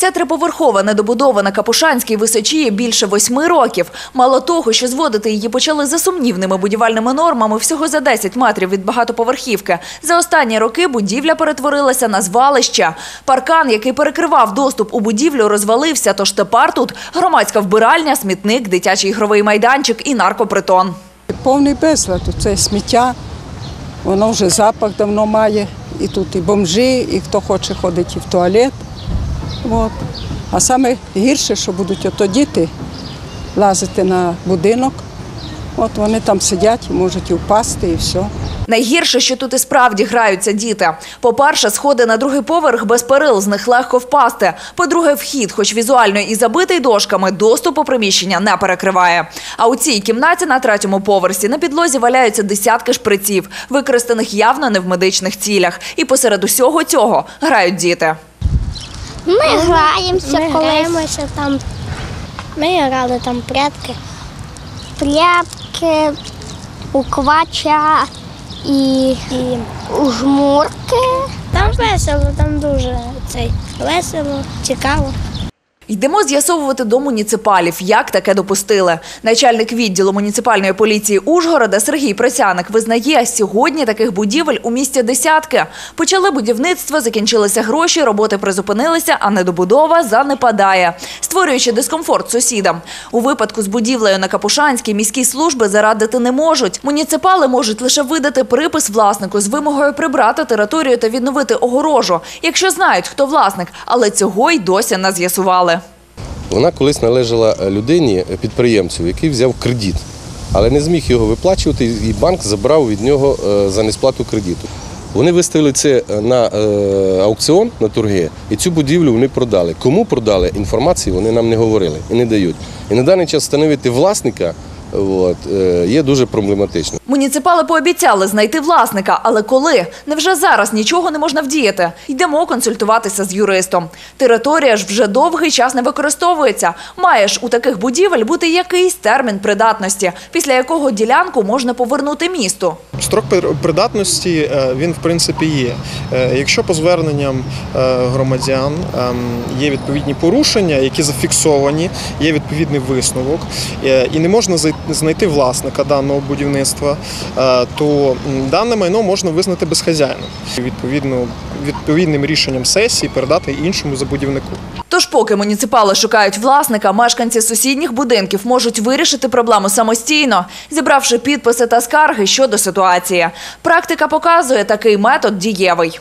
Ця триповерхова недобудова на Капушанській височіє більше восьми років. Мало того, що зводити її почали за сумнівними будівельними нормами всього за 10 метрів від багатоповерхівки. За останні роки будівля перетворилася на звалище. Паркан, який перекривав доступ у будівлю, розвалився, тож тепер тут громадська вбиральня, смітник, дитячий ігровий майданчик і наркопритон. Повний безлад, це сміття, воно вже запах давно має. І тут і бомжі, і хто хоче ходить і в туалет. От. А саме гірше, що будуть ото діти лазити на будинок. От вони там сидять можуть і впасти, і все. Найгірше, що тут і справді граються діти. По-перше, сходи на другий поверх без перил, з них легко впасти. По-друге, вхід, хоч візуально і забитий дошками, доступ у приміщення не перекриває. А у цій кімнаті на третьому поверсі на підлозі валяються десятки шприців, використаних явно не в медичних цілях. І посеред усього цього грають діти. Ми граємося, Ми коли граємося там. Ми грали там прятки. прятки, уквача і, І у жмурки. там весело, там дуже цей весело, цікаво. Йдемо з'ясовувати до муніципалів, як таке допустили. Начальник відділу муніципальної поліції Ужгорода Сергій Просяник визнає, сьогодні таких будівель у місті десятки. Почали будівництво, закінчилися гроші, роботи призупинилися, а недобудова занепадає, створюючи дискомфорт сусідам. У випадку з будівлею на Капушанській міські служби зарадити не можуть. Муніципали можуть лише видати припис власнику з вимогою прибрати територію та відновити огорожу, якщо знають, хто власник, але цього й досі не з'ясували. Вона колись належала е, людині, е, підприємцю, який взяв кредит, але не зміг його виплачувати, і банк забрав від нього е, за несплату кредиту. Вони виставили це на аукціон на торги, і цю будівлю вони продали. Кому продали інформації, вони нам не говорили і не дають. І на даний час встановити власника от, е, є дуже проблематично. Муніципали пообіцяли знайти власника, але коли? Невже зараз нічого не можна вдіяти? Йдемо консультуватися з юристом. Територія ж вже довгий час не використовується. Має ж у таких будівель бути якийсь термін придатності, після якого ділянку можна повернути місту. Строк пер- придатності е, він в принципі є. Е, Якщо по зверненням громадян ем, є відповідні порушення, які зафіксовані, є відповідний висновок, і не можна зай- знайти власника даного будівництва, е, то дане майно можна визнати безхазяйним. Відповідно, відповідним рішенням сесії передати іншому забудівнику. Тож, поки муніципали шукають власника, мешканці сусідніх будинків можуть вирішити проблему самостійно, зібравши підписи та скарги щодо ситуації. Практика показує, такий метод дієвий.